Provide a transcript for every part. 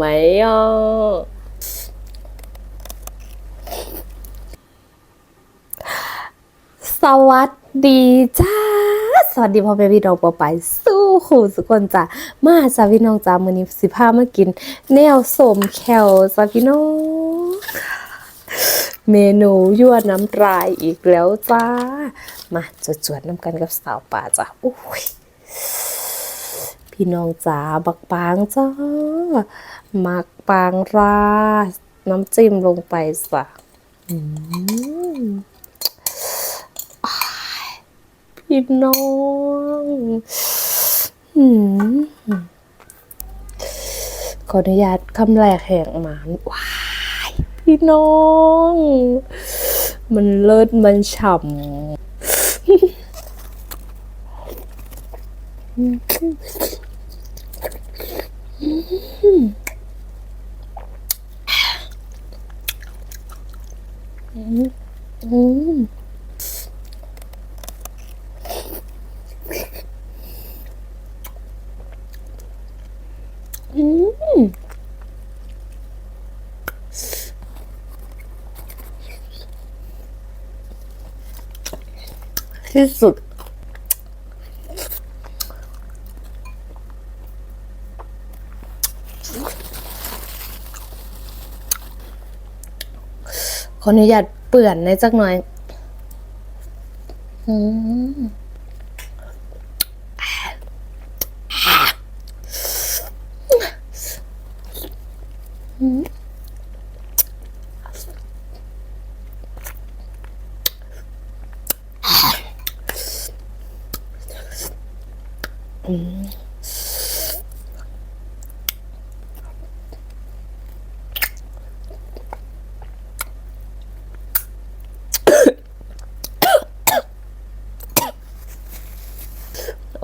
ไหมอะสวัสดีจ้า สวัสดีพ่อแม่พี่น้องปอไป สู้ขู่สุกคนจ้ะมาจ้าพี่น้องจ้ามื้อนี้สิพามากิน แนวสมแคลจ้าพี่น้อง เมนูยั่วน้ำลายอีกแล้วจ้า มาจวดๆน้ำกันกับสาวป่าจ้ะอุ้ยพี่น้องจ๋าบักปางจ้า มักปางราดน้ำจิ้มลงไปจ้ะพี่น้องอขออนุญาตคำแรกแหงหมานว้ายพี่น้อง มันเลิศมันฉ่ำ ที่สุด ขออนุญาตเปื่อนในจักหน่อยอืม โอ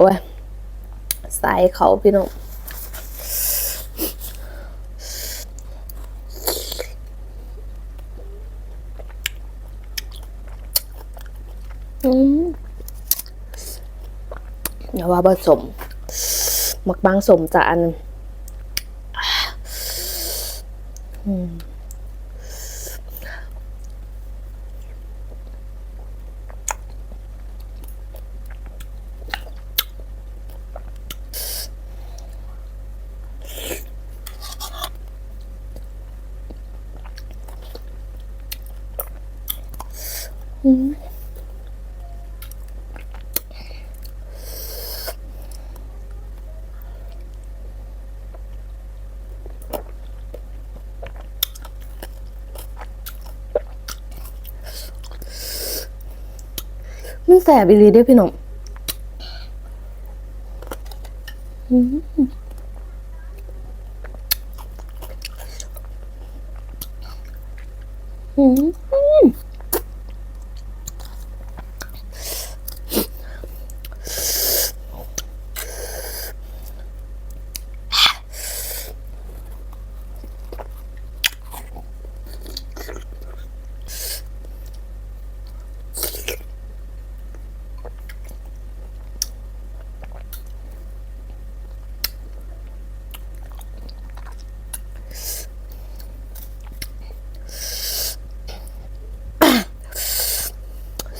้ยใส่เขาพี่น้องอืมอย่าว่าผสม มักบางสมจะอันอืม มันแสบอีลีเด้พี่น้องอืมอืม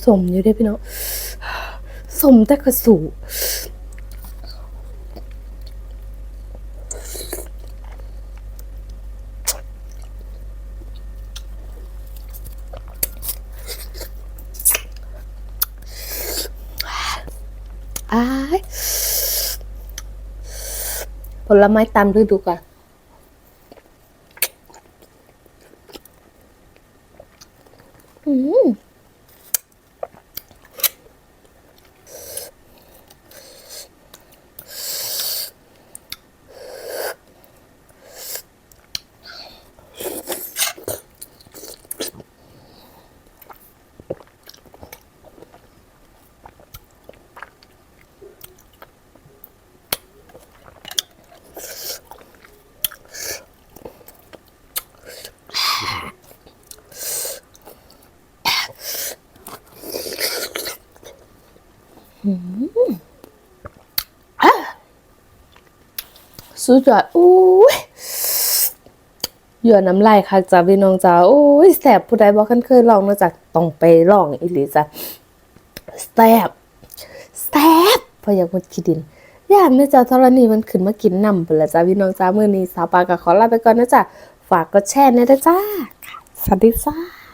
สมอยู่เด้อพี่น้องสมแต่กระสูผลไม้ตามฤดูกาลอืม สุดยอดอุ้ยหยวนน้ำลายคักจ้าพี่น้องจ้าโอ้ยแสบผู้ใดบ่คันเคยลองนอกจากต้องไปลองอีหลีจ้ะแสบแสบพราะอยากมุดขี้ดินย่านแม่เจ้าธรณีมันขึ้นมากินน้ำเปละจ้าพี่น้องจ้ามื้อนี้สาวปาก็ขอลาไปก่อนนะจ้ะฝากกดแชร์นะจ้าสวัสดีจ้า